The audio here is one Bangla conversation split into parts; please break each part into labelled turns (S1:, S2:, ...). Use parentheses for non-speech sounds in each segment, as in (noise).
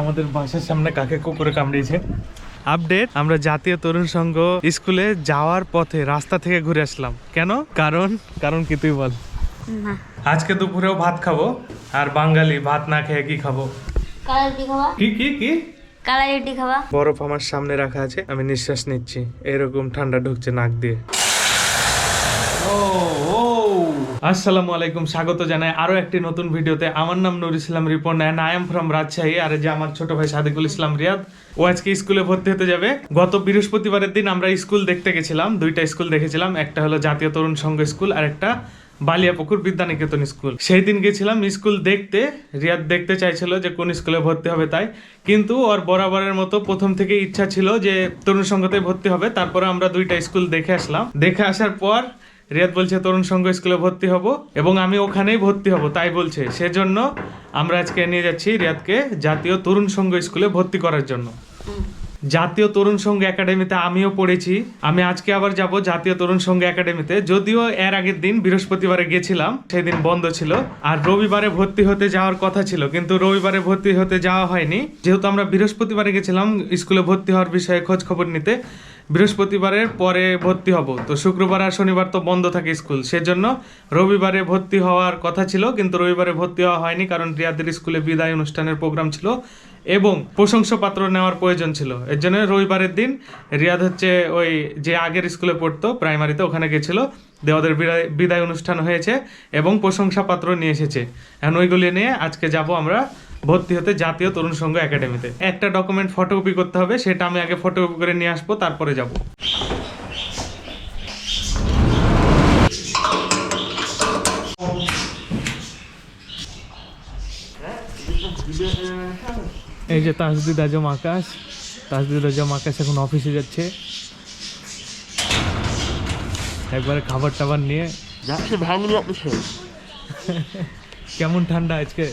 S1: আমাদের বাসার সামনে কাকে কুকুরে কামড়িয়েছে? আপডেট আমরা জাতীয় তরুণ সংঘ স্কুলে যাওয়ার পথে রাস্তা থেকে ঘুরে আসলাম। কেন? কারণ কারণ কি তুই বল। আজকে দুপুরেও ভাত খাব আর বাঙালি ভাত না খেয়ে কি খাব? কি কি কি?
S2: কালার রুটি খাবা?
S1: বরফ আমার সামনে রাখা আছে আমি নিঃশ্বাস নিচ্ছি। এরকম ঠান্ডা ঢুকছে নাক দিয়ে। আসসালামু আলাইকুম, স্বাগত জানাই আরও একটি নতুন ভিডিওতে। আমার নাম Nur Islam Ripon and I am from Rajshahi, আর যে আমার ছোট ভাই সাদিকুল ইসলাম রিয়াদ, ও আজকে স্কুলে ভর্তি হতে যাবে। গত বৃহস্পতিবারের দিন আমরা স্কুল দেখতে গেছিলাম, দুইটা স্কুল দেখেছিলাম, একটা হলো জাতীয় তরুণ সংঘ স্কুল, আর একটা বালিয়াপুকুর বিদ্যানিকেতন স্কুল। সেই দিন গেছিলাম স্কুল দেখতে, রিয়াদ দেখতে চাইছিল যে কোন স্কুলে ভর্তি হবে তাই, কিন্তু ওর বরাবরের মতো প্রথম থেকে ইচ্ছা ছিল যে তরুণ সংঘতে ভর্তি হবে, তারপরে আমরা দুইটা স্কুল দেখে আসলাম। দেখে আসার পর রিয়াদ বলছে তরুণ সংঘ স্কুলে ভর্তি হব এবং আমি ওখানেই ভর্তি হব। তাই বলছে। সেজন্য আমরা আজকে নিয়ে যাচ্ছি রিয়াদকে জাতীয় তরুণ সংঘ স্কুলে ভর্তি করার জন্য। জাতীয় তরুণ সংঘ একাডেমিতে আমিও পড়েছি। আমি আজকে আবার যাব জাতীয় তরুণ সংঘ একাডেমিতে। যদিও এর আগের দিন বৃহস্পতিবারে গেছিলাম সেদিন বন্ধ ছিল। আর রবিবারে ভর্তি হতে যাওয়ার কথা ছিল কিন্তু রবিবারে ভর্তি হতে যাওয়া হয়নি। যেহেতু আমরা বৃহস্পতিবারে গেছিলাম স্কুলে ভর্তি হওয়ার বিষয়ে খোঁজ খবর নিতে। বৃহস্পতিবারের পরে ভর্তি হব। তো শুক্রবার আর শনিবার তো বন্ধ থাকে স্কুল। সেজন্য রবিবারে ভর্তি হওয়ার কথা ছিল, কিন্তু রবিবারে ভর্তি হওয়া হয়নি কারণ রিয়াদের স্কুলে বিদায় অনুষ্ঠানের প্রোগ্রাম ছিল এবং প্রশংসাপত্র নেওয়ার প্রয়োজন ছিল। এর জন্য রবিবারের দিন রিয়াদ হচ্ছে ওই যে আগের স্কুলে পড়তো, প্রাইমারিতে ওখানে গেছিল, দেওয়াদের বিদায় বিদায় অনুষ্ঠান হয়েছে এবং প্রশংসাপত্র নিয়ে এসেছে। এখন ওইগুলি নিয়ে আজকে যাব আমরা ভর্তি হতে জাতীয় তরুণ সংঘ একাডেমিতে। একটা ডকুমেন্ট ফটোকপি করতে হবে সেটা আমি আগে ফটোকপি করে নিয়ে আসব তারপরে যাব। এই যে তাজদিদ আজম আকাশ তাজদিদ আজম আকাশ এখন অফিসে যাচ্ছে। একবারে খাবার টাবার নিয়ে।
S3: যাচ্ছে ভাঙনি অফিসে
S1: কেমন ঠান্ডা আজকে?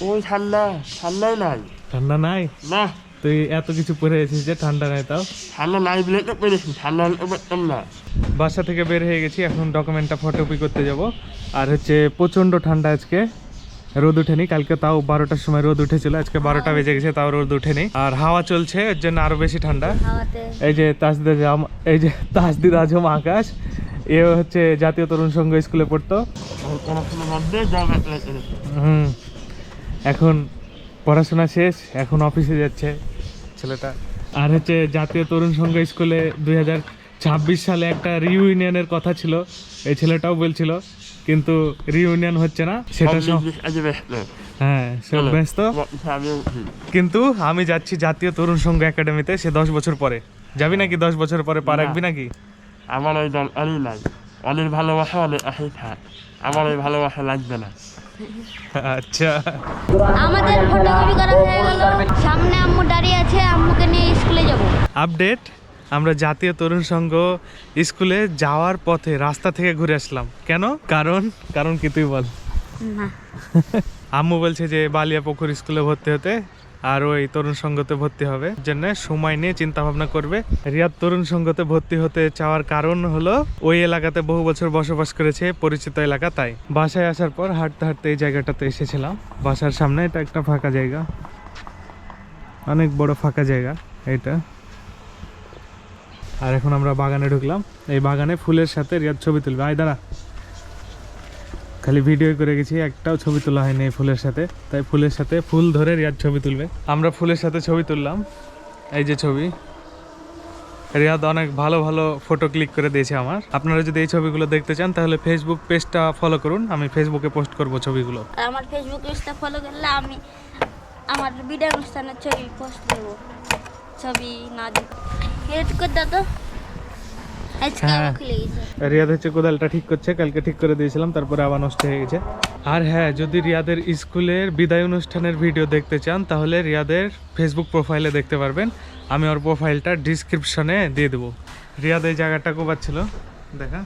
S3: ওই ঠান্ডা ঠান্ডাই নাই।
S1: ঠান্ডা নাই?
S3: না।
S1: তুই এত কিছু পরে আছিস যে ঠান্ডা নাই তাও?
S3: ঠান্ডা নাই বলে তো পেরেছি ঠান্ডা হলে পারতাম না।
S1: বাসা থেকে বের হয়ে গেছি এখন ডকুমেন্টটা ফটোকপি করতে যাব। আর হচ্ছে প্রচণ্ড ঠান্ডা আজকে। রোদ উঠেনি কালকে তাও বারোটার সময় রোদ উঠেছিল আজকে বারোটা বেজে গেছে তাও রোদ উঠেনি আর হাওয়া চলছে এর জন্য আরও বেশি ঠান্ডা। এই যে তাসদিদ আজম এই যে তাসদিদ আজম আকাশ এ হচ্ছে জাতীয় তরুণ সংঘ স্কুলে পড়তো। হুম। এখন পড়াশোনা শেষ এখন অফিসে যাচ্ছে ছেলেটা। আর হচ্ছে জাতীয় তরুণ সংঘ স্কুলে দুই হাজার ছাব্বিশ সালে একটা রিউনিয়নের কথা ছিল এই ছেলেটাও বলছিল কিন্তু রিউনিয়ন হচ্ছে না সেটা হ্যাঁ সব ব্যস্ত। কিন্তু আমি যাচ্ছি জাতীয় তরুণ সংঘ একাডেমিতে সে দশ বছর পরে। যাবি নাকি দশ বছর পরে? পা রাখবি নাকি?
S3: আমার ওই দল আরই নাই অনেক ভালোবাসা অলি থাক আমার ওই ভালোবাসা লাগবে না।
S1: আচ্ছা।
S2: আমাদের ফটোকপি করা হয়ে গেল। সামনে আম্মু দাঁড়িয়ে আছে আম্মুকে নিয়ে স্কুলে যাব।
S1: আপডেট আমরা জাতীয় তরুণ সংঘ স্কুলে যাওয়ার পথে রাস্তা থেকে ঘুরে আসলাম। কেন? কারণ কারণ কি তুই বল? আম্মু বলছে যে বালিয়া পুকুর স্কুলে ভর্তি হতে। আর ওই তরুণ সংঘতে ভর্তি হবে। জন্য সময় নিয়ে চিন্তা ভাবনা করবে। রিয়াদ তরুণ সংঘতে ভর্তি হতে চাওয়ার কারণ হলো, ওই এলাকাতে বহু বছর বসবাস করেছে পরিচিত এলাকা, তাই। বাসায় আসার পর হাঁটতে হাঁটতে এই জায়গাটাতে এসেছিলাম। বাসার সামনে এটা একটা ফাঁকা জায়গা। অনেক বড় ফাঁকা জায়গা এটা। আর এখন আমরা বাগানে ঢুকলাম। এই বাগানে ফুলের সাথে রিয়াদ ছবি তুলবে। আয়, দাঁড়া। খালি ভিডিও করে গেছি, একটাও ছবি তোলা হয়নি ফুলের সাথে। তাই ফুলের সাথে ফুল ধরে রিয়াদ ছবি তুলবে। আমরা ফুলের সাথে ছবি তুললাম, এই যে ছবি। রিয়াদ অনেক ভালো ভালো ফটো ক্লিক করে দিয়েছে আমার। আপনারা যদি এই ছবিগুলো দেখতে চান, তাহলে ফেসবুক পেজটা ফলো করুন। আমি ফেসবুকে পোস্ট করব ছবিগুলো।
S2: আমার ফেসবুক পেজটা ফলো করলে আমি আমার বিদায় অনুষ্ঠানের ছবি পোস্ট দেবো। ছবি না দেব এড করে দাও
S1: হ্যাঁ। রিয়াদ হচ্ছে কোদালটা ঠিক করছে কালকে ঠিক করে দিয়েছিলাম তারপরে আবার নষ্ট হয়ে গেছে। আর হ্যাঁ যদি রিয়াদের স্কুলের বিদায় অনুষ্ঠানের ভিডিও দেখতে চান তাহলে রিয়াদের ফেসবুক প্রোফাইলে দেখতে পারবেন। আমি ওর প্রোফাইলটা ডিসক্রিপশনে দিয়ে দেবো। রিয়াদ এই জায়গাটা কোবাচ্ছিল। দেখা।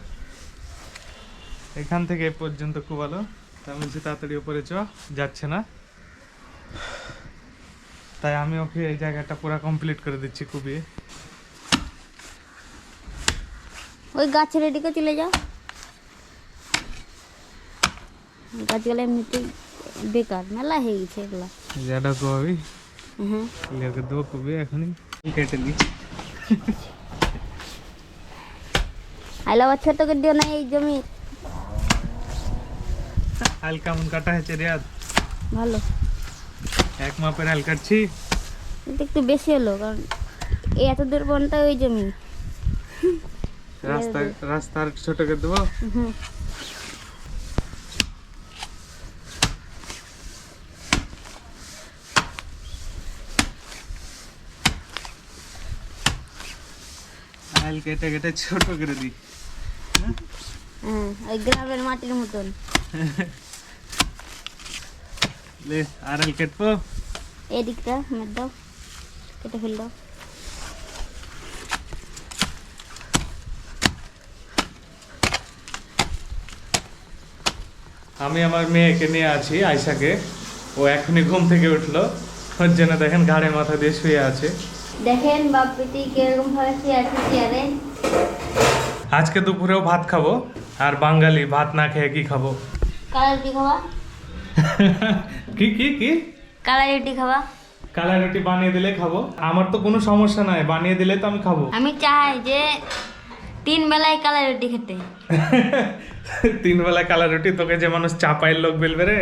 S1: এখান থেকে এ পর্যন্ত কোবালো। তা আমি বলছি তাড়াতাড়ি ওপরে চ যাচ্ছে না। তাই আমি ওকে এই জায়গাটা পুরো কমপ্লিট করে দিচ্ছি কুবিয়ে।
S2: ওই গাছের এদিকে চলে যাও। গাছগুলো এমনিতেই বেকার মেলা হয়ে গেছে এগুলা।
S1: জায়গাটা কোবাবি
S2: হুম
S1: লিয়াকে দেবো কবি এখনই। কেটে দিই।
S2: আইলা ছোট করে দিও না এই জমি।
S1: হাল কেমন কাটা হয়েছে রিয়াদ
S2: ভালো।
S1: এক মাপের কাটছি।
S2: একটু বেশি হলো কারণ এই এত দূর পর্যন্ত ওই জমি।
S1: রাস্তা রাস্তা আর ছোট করে দেবো?
S2: হুম।
S1: কেটে কেটে ছোট করে দিই।
S2: হ্যাঁ ওই গ্রামের মাটির মতন।
S1: লে আর হাল কেটবো?
S2: এই দিকটা মেট দাও কেটে ফেল দাও।
S1: আমি আমার মেয়েকে নিয়ে আছি আয়সাকে ও এখনই ঘুম থেকে উঠল। ওর জন্য দেখেন ঘাড়ে মাথা দিয়ে শুয়ে আছে।
S2: দেখেন বাপিটি কীরকম ভাবে শুয়ে আছে চেয়ারে
S1: আজকে দুপুরেও ভাত খাব আর বাঙালি ভাত না খেয়ে কি খাব?
S2: কালা রুটি খাওয়া (laughs)
S1: কি কি কি?
S2: কালা রুটি খাওয়া
S1: কালা রুটি বানিয়ে দিলে খাব। আমার তো কোনো সমস্যা নাই বানিয়ে দিলে তো আমি খাব।
S2: আমি চাই যে তিন বেলায় কালা রুটি খেতে। (laughs)
S1: তিন বেলা কালা রুটি তোকে যে মানুষ চাপাইয়ের লোক বেলবে রে।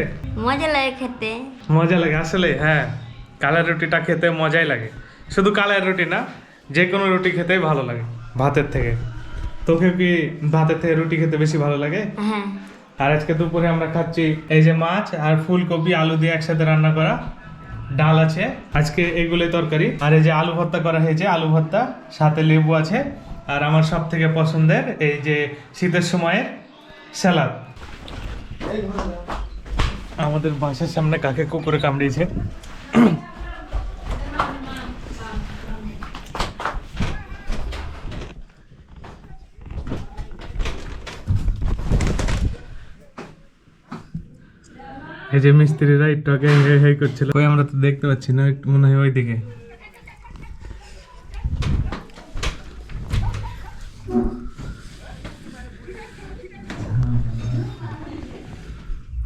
S2: মজা লাগে খেতে।
S1: মজা লাগে আসলে হ্যাঁ। কালা রুটিটা খেতে মজাই লাগে। শুধু কালার রুটি না যে কোনো রুটি খেতেই ভালো লাগে ভাতের থেকে। তোকে কি ভাতের থেকে রুটি খেতে বেশি ভালো লাগে?
S2: হ্যাঁ।
S1: আর আজকে দুপুরে আমরা খাচ্ছি এই যে মাছ আর ফুলকপি আলু দিয়ে একসাথে রান্না করা। ডাল আছে আজকে এগুলোই তরকারি। আর এই যে আলু ভর্তা করা হয়েছে আলু ভর্তা সাথে লেবু আছে। আর আমার সব থেকে পছন্দের এই যে শীতের সময়ের স্যালাড আমাদের বাসার সামনে কাকে কুকুরে কামড়িয়েছে? এই যে মিস্ত্রিরা একটু আগে হে হে করছিল। ওই আমরা তো দেখতে পাচ্ছি না, একটু মনে হয় ওইদিকে।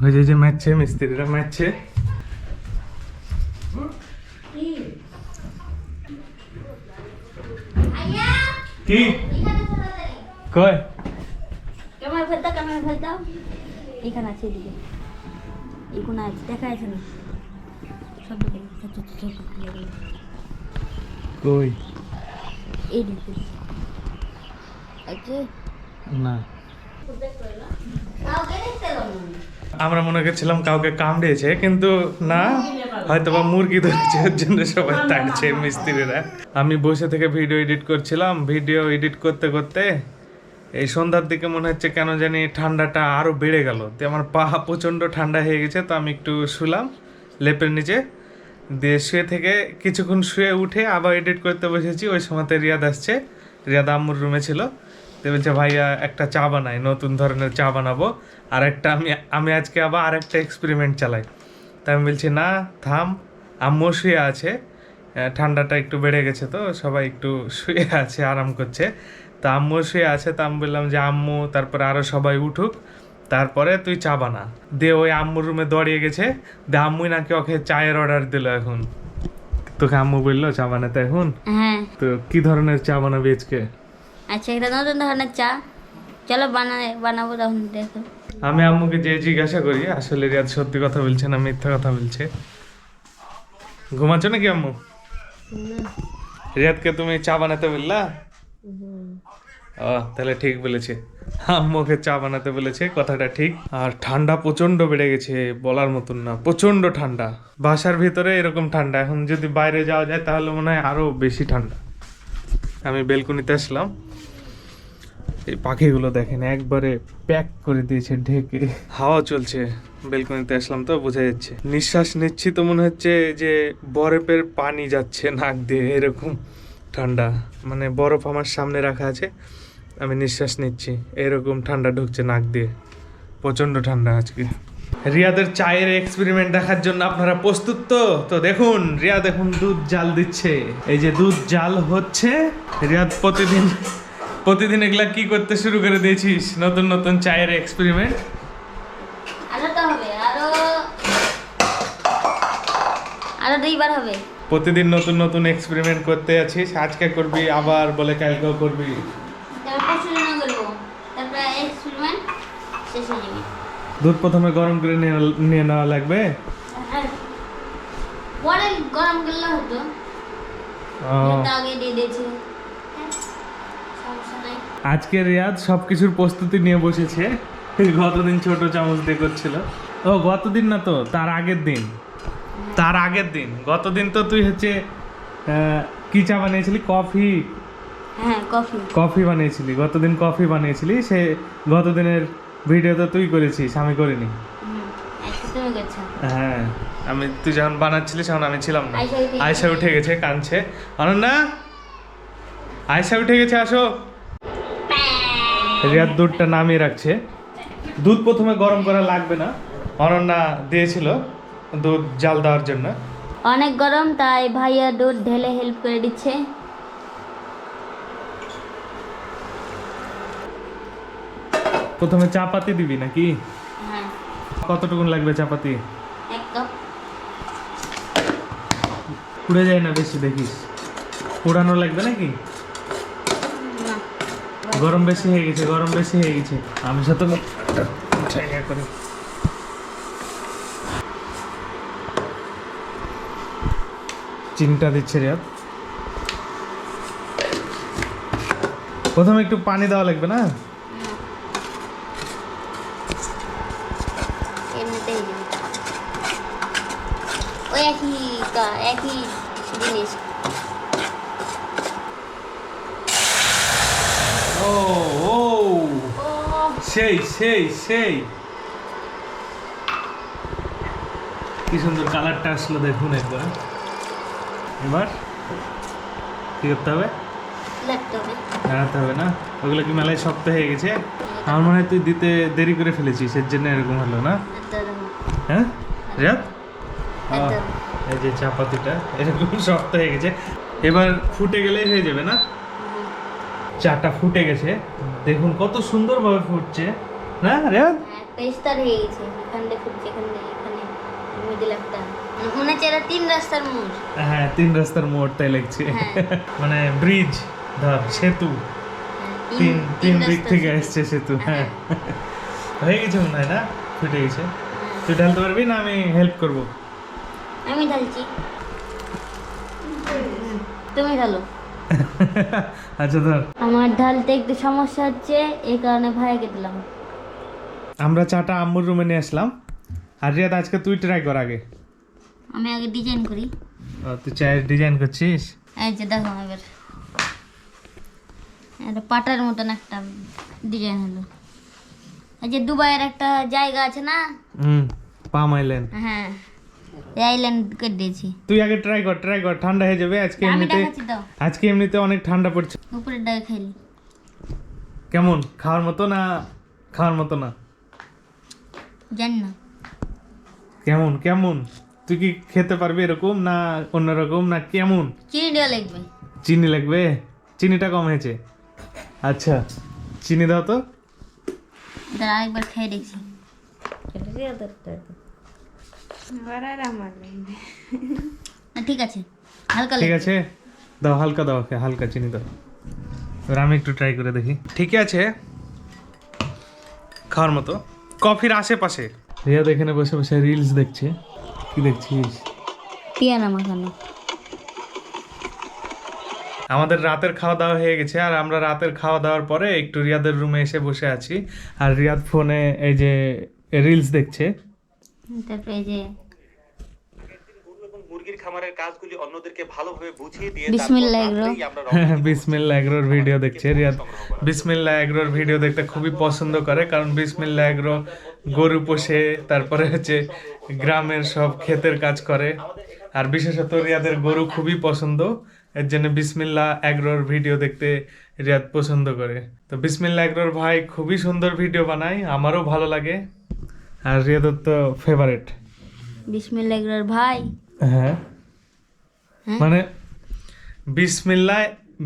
S1: ওই যে যে ম্যাচছে মিস্ত্রিরা ম্যাচছে কি? কয়
S2: ক্যামেরা ফেল দাও ক্যামেরা ফেল দাও। এখানে আছে এদিকে। কোনা আছে দেখা আছে না। সব।
S1: কই?
S2: এই দিকে। আছে
S1: না। আমরা মনে করছিলাম কাউকে কামড়েছে, কিন্তু না হয়তো বা মুরগি ধরেছে ওর জন্য সবাই তাড়ছে মিস্ত্রিরা। আমি বসে থেকে ভিডিও এডিট করছিলাম ভিডিও এডিট করতে করতে এই সন্ধ্যার দিকে মনে হচ্ছে কেন জানি ঠান্ডাটা আরও বেড়ে গেল। তো আমার পা প্রচণ্ড ঠান্ডা হয়ে গেছে, তো আমি একটু শুলাম, লেপের নিচে। দিয়ে শুয়ে থেকে কিছুক্ষণ শুয়ে উঠে আবার এডিট করতে বসেছি, ওই সময়তে রিয়াদ আসছে। রিয়াদ আম্মুর রুমে ছিল। তো বলছে ভাইয়া একটা চা বানাই নতুন ধরনের চা বানাবো। আর একটা আমি আমি আজকে আবার আর একটা এক্সপেরিমেন্ট চালাই। তাই আমি বলছি না থাম আম্মু শুয়ে আছে। ঠান্ডাটা একটু বেড়ে গেছে তো সবাই একটু শুয়ে আছে আরাম করছে। তা আম্মু শুয়ে আছে তা আমি বললাম যে আম্মু তারপরে আরও সবাই উঠুক তারপরে তুই চা বানা। দিয়ে ওই আম্মুর রুমে দাঁড়িয়ে গেছে। দিয়ে আম্মুই নাকি ওকে চায়ের অর্ডার দিল এখন। তোকে আম্মু বলল চা বানাতে এখন?
S2: হ্যাঁ।
S1: তো কি ধরনের চা বানাবি আজকে?
S2: আচ্ছা এটা নতুন ধরনের চা। চলো বানাই বানাবো তখন দেখো।
S1: আমি আম্মুকে যে জিজ্ঞাসা করি আসলে রিয়াদ সত্যি কথা বলছে না মিথ্যা কথা বলছে? ঘুমাচ্ছ নাকি আম্মু? রিয়াদকে তুমি চা বানাতে বললা? ও তাহলে ঠিক বলেছে। আম্মুকে চা বানাতে বলেছে কথাটা ঠিক। আর ঠান্ডা প্রচণ্ড বেড়ে গেছে বলার মতন না। প্রচণ্ড ঠান্ডা। বাসার ভিতরে এরকম ঠান্ডা। এখন যদি বাইরে যাওয়া যায় তাহলে মনে হয় আরও বেশি ঠান্ডা। আমি বেলকুনিতে আসলাম। এই পাখিগুলো দেখেন, একবারে প্যাক করে দিয়েছে ঢেকে। হাওয়া চলছে, বেলকনিতে আসলাম তো, বোঝা যাচ্ছে। নিঃশ্বাস নিচ্ছি তো মনে হচ্ছে যে বরফের পানি যাচ্ছে নাক দিয়ে, এরকম ঠান্ডা। মানে বরফ আমার সামনে রাখা আছে, আমি নিঃশ্বাস নিচ্ছি, এরকম ঠান্ডা ঢুকছে নাক দিয়ে। প্রচণ্ড ঠান্ডা আজকে। রিয়াদের চায়ের এক্সপেরিমেন্ট দেখার জন্য আপনারা প্রস্তুত তো? তো দেখুন রিয়াদ এখন দুধ জাল দিচ্ছে। এই যে দুধ জাল হচ্ছে, রিয়াদ প্রতিদিন প্রতিদিন এগুলা কি করতে শুরু করে দিয়েছিস? নতুন নতুন চায়ের এক্সপেরিমেন্ট
S2: আরও দুইবার হবে।
S1: প্রতিদিন নতুন নতুন এক্সপেরিমেন্ট করতে আছিস? আজকে করবি আবার বলে কালকেও করবি। দুধ প্রথমে গরম করে নিয়ে নেওয়া লাগবে?
S2: গরম করলে হতো। আগে দিয়ে দিয়েছি।
S1: আজকে রিয়াদ সবকিছুর প্রস্তুতি নিয়ে বসেছে। গতদিন ছোট চামচ দিয়ে করছিল। ও গতদিন না তো তার আগের দিন। তার আগের দিন। গতদিন তো তুই হচ্ছে কি চা বানিয়েছিলি? কফি।
S2: হ্যাঁ কফি।
S1: কফি বানিয়েছিলি। গতদিন কফি বানিয়েছিলি। সে গতদিনের ভিডিও তো তুই করেছিস আমি করিনি। হ্যাঁ আমি তুই যখন বানাচ্ছিলিস তখন আমি ছিলাম না। আয়সা উঠে গেছে কাঁদছে। অনন্যা আয়সা উঠে গেছে আসো। রিয়াদ দুধটা নামিয়ে রাখছে। দুধ প্রথমে গরম করা লাগবে না। অনন্যা দিয়েছিল দুধ জাল দেওয়ার জন্য।
S2: অনেক গরম তাই ভাইয়া দুধ ঢেলে হেল্প করে দিচ্ছে।
S1: প্রথমে চা পাতি দিবি নাকি?
S2: হ্যাঁ।
S1: কতটুকুন লাগবে চাপাতি?
S2: এক কাপ।
S1: পুড়ে যায় না বেশি দেখিস? পোড়ানো লাগবে নাকি? গরম বেশি হয়ে গেছে, গরম বেশি হয়ে গেছে। আমি সাথে করে। চিনিটা দিচ্ছে রিয়াদ প্রথমে একটু পানি দেওয়া লাগবে না?
S2: এমনিতেই ওই একই জিনিস
S1: ও ও
S2: ও
S1: সেই সেই সেই। কি সুন্দর কালারটা আসলো দেখুন একবার। এবার কি করতে হবে? দাঁড়াতে হবে না? ওগুলো কি মেলায় শক্ত হয়ে গেছে? আমার মনে হয় তুই দিতে দেরি করে ফেলেছিস এর জন্য এরকম হলো না? হ্যাঁ? রিয়াদ? এই যে চাপাতিটা এরকম শক্ত হয়ে গেছে। এবার ফুটে গেলেই হয়ে যাবে না? চাটা ফুটে গেছে। দেখুন কত সুন্দরভাবে ফুটছে। না
S2: একটা স্তর হয়ে গেছে। এখান ফুটছে এখান মনে হচ্ছে এটা তিন রাস্তার মোড়।
S1: হ্যাঁ তিন রাস্তার মোড় তাই লাগছে।
S2: হ্যাঁ।
S1: মানে ব্রিজ ধর সেতু।
S2: হ্যাঁ,
S1: তিন তিন দিক থেকে
S2: সেতু।
S1: আসছে সেতু হ্যাঁ। হয়ে। গেছে মনে হয় না? ফুটে গেছে। তুই ঢালতে পারবি না আমি হেল্প করব?
S2: আমি ঢালছি। তুমি ঢালো। (laughs)
S1: আচ্ছা ধর।
S2: আমার ঢালতে একটু সমস্যা হচ্ছে এই কারণে ভাইয়াকে দিলাম।
S1: আমরা চাটা আম্মুর রুমে নিয়ে আসলাম। আর রিয়াদ আজকে তুই ট্রাই কর আগে।
S2: আমি আগে ডিজাইন করি।
S1: তুই চায়ের ডিজাইন করছিস?
S2: এই যে দেখো এবার একটা পাটার মতন একটা ডিজাইন হলো। এই যে দুবাইয়ের একটা জায়গা আছে না?
S1: হুম পাম আইল্যান্ড
S2: হ্যাঁ। আইল্যান্ড করে দিয়েছি।
S1: তুই আগে ট্রাই কর ট্রাই কর ঠান্ডা হয়ে যাবে আজকে এমনিতে আজকে এমনিতে অনেক ঠান্ডা পড়ছে।
S2: উপরের ডাকে খাইলি।
S1: কেমন খাওয়ার মতো না খাওয়ার মতো না?
S2: জানি না।
S1: কেমন কেমন? তুই কি খেতে পারবি এরকম না অন্যরকম না কেমন?
S2: চিনি দেওয়া লাগবে।
S1: চিনি লাগবে? চিনিটা কম হয়েছে। আচ্ছা চিনি দাও তো।
S2: দাঁড়া আরেকবার খেয়ে দেখছি। ঠিক আছে হালকা
S1: ঠিক আছে দাও হালকা দাও হালকা চিনি দাও। এবার আমি একটু ট্রাই করে দেখি। ঠিক আছে খাওয়ার মতো। কফির আশেপাশে। রিয়াদ এখানে বসে বসে রিলস দেখছে। কি দেখছিস?
S2: পিয়ানা মাখানো।
S1: আমাদের রাতের খাওয়া দাওয়া হয়ে গেছে আর আমরা রাতের খাওয়া দাওয়ার পরে একটু রিয়াদের রুমে এসে বসে আছি। আর রিয়াদ ফোনে এই যে রিলস দেখছে।
S2: তারপরে যে
S4: মুরগির খামারের কাজগুলি অন্যদেরকে ভালোভাবে বুঝিয়ে দিয়ে
S2: বিসমিল্লাহ
S1: এগ্রোর ভিডিও দেখছে। রিয়াদ বিসমিল্লা এগ্রোর ভিডিও দেখতে খুবই পছন্দ করে কারণ বিসমিল্লা এগ্রো গরু পোষে তারপরে হচ্ছে গ্রামের সব ক্ষেতের কাজ করে। আর বিশেষত রিয়াদের গরু খুবই পছন্দ এর জন্য বিসমিল্লা এগ্রোর ভিডিও দেখতে রিয়াদ পছন্দ করে। তো বিসমিল্লা এগ্রোর ভাই খুবই সুন্দর ভিডিও বানায় আমারও ভালো লাগে। আর রিয়াদের তো ফেভারিট
S2: বিসমিল্লাহ এগুলোর ভাই।
S1: হ্যাঁ।
S2: হ্যাঁ?
S1: মানে বিসমিল্লা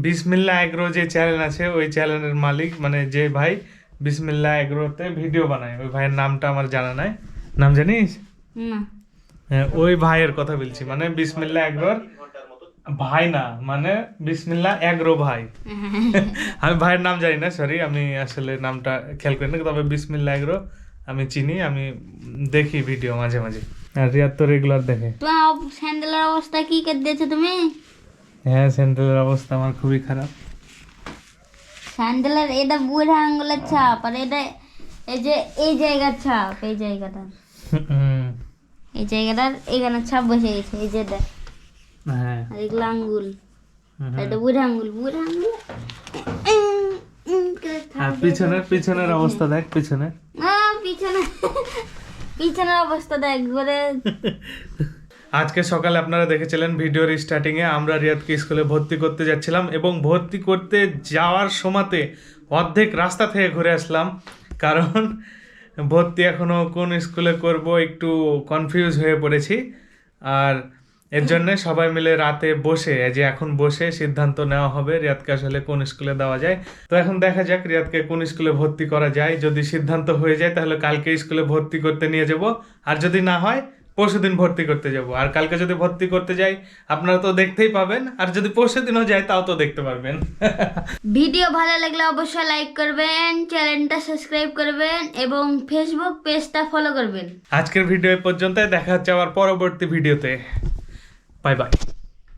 S1: বিসমিল্লা এগ্রো যে চ্যানেল আছে ওই চ্যানেলের মালিক মানে যে ভাই বিসমিল্লা এগ্রোতে ভিডিও বানায়। ওই ভাইয়ের নামটা আমার জানা নাই। নাম জানিস?
S2: না।
S1: হ্যাঁ, ওই ভাইয়ের কথা বলছি। মানে বিসমিল্লা এগ্রোর ভাই না মানে বিসমিল্লা এগ্রো ভাই। আমি ভাইয়ের নাম জানি না সরি আমি আসলে নামটা খেয়াল করি না তবে বিসমিল্লা এগ্রো আমি চিনি আমি দেখি ভিডিও মাঝে মাঝে। আর রিয়াদ তো রেগুলার দেখে।
S2: স্যান্ডেলের অবস্থা কি করে দিয়েছ তুমি?
S1: হ্যাঁ স্যান্ডেলের অবস্থা আমার খুবই খারাপ।
S2: স্যান্ডেলের এটা বুড়া আঙ্গুলের ছাপ আর এটা এই যে এই জায়গার ছাপ এই জায়গাটা। এই জায়গাটার এখানে ছাপ বসে গেছে এই যে যেটা
S1: হ্যাঁ।
S2: আর এগুলো আঙ্গুল। এটা বুড়া আঙ্গুল বুড়া আঙ্গুল।
S1: আর পিছনের পিছনের অবস্থা দেখ পিছনে
S2: আহ, পিছনের অবস্থা দেখ
S1: আজকে সকালে আপনারা দেখেছিলেন ভিডিওর স্টার্টিং এ আমরা রিয়াদকে স্কুলে ভর্তি করতে যাচ্ছিলাম এবং ভর্তি করতে যাওয়ার সময়তে অর্ধেক রাস্তা থেকে ঘুরে আসলাম। কারণ ভর্তি এখনও কোন স্কুলে করব একটু কনফিউজ হয়ে পড়েছি। আর এর জন্য সবাই মিলে রাতে বসে যে এখন বসে সিদ্ধান্ত নেওয়া হবে রিয়াদকে আসলে কোন স্কুলে দেওয়া যায়। তো এখন দেখা যাক রিয়াদকে কোন স্কুলে ভর্তি করা যায়। যদি সিদ্ধান্ত হয়ে যায় তাহলে কালকে স্কুলে ভর্তি করতে নিয়ে যাব। আর যদি না হয় পরশু দিন ভর্তি করতে যাব। আর কালকে যদি ভর্তি করতে যাই আপনারা তো দেখতেই পাবেন। আর যদি পরশু দিনও যায় তাও তো দেখতে পারবেন।
S2: ভিডিও ভালো লাগলে অবশ্যই লাইক করবেন চ্যানেলটা সাবস্ক্রাইব করবেন এবং ফেসবুক পেজটা ফলো করবেন।
S1: আজকের ভিডিও পর্যন্ত দেখা হচ্ছে আবার পরবর্তী ভিডিওতে। Bye bye.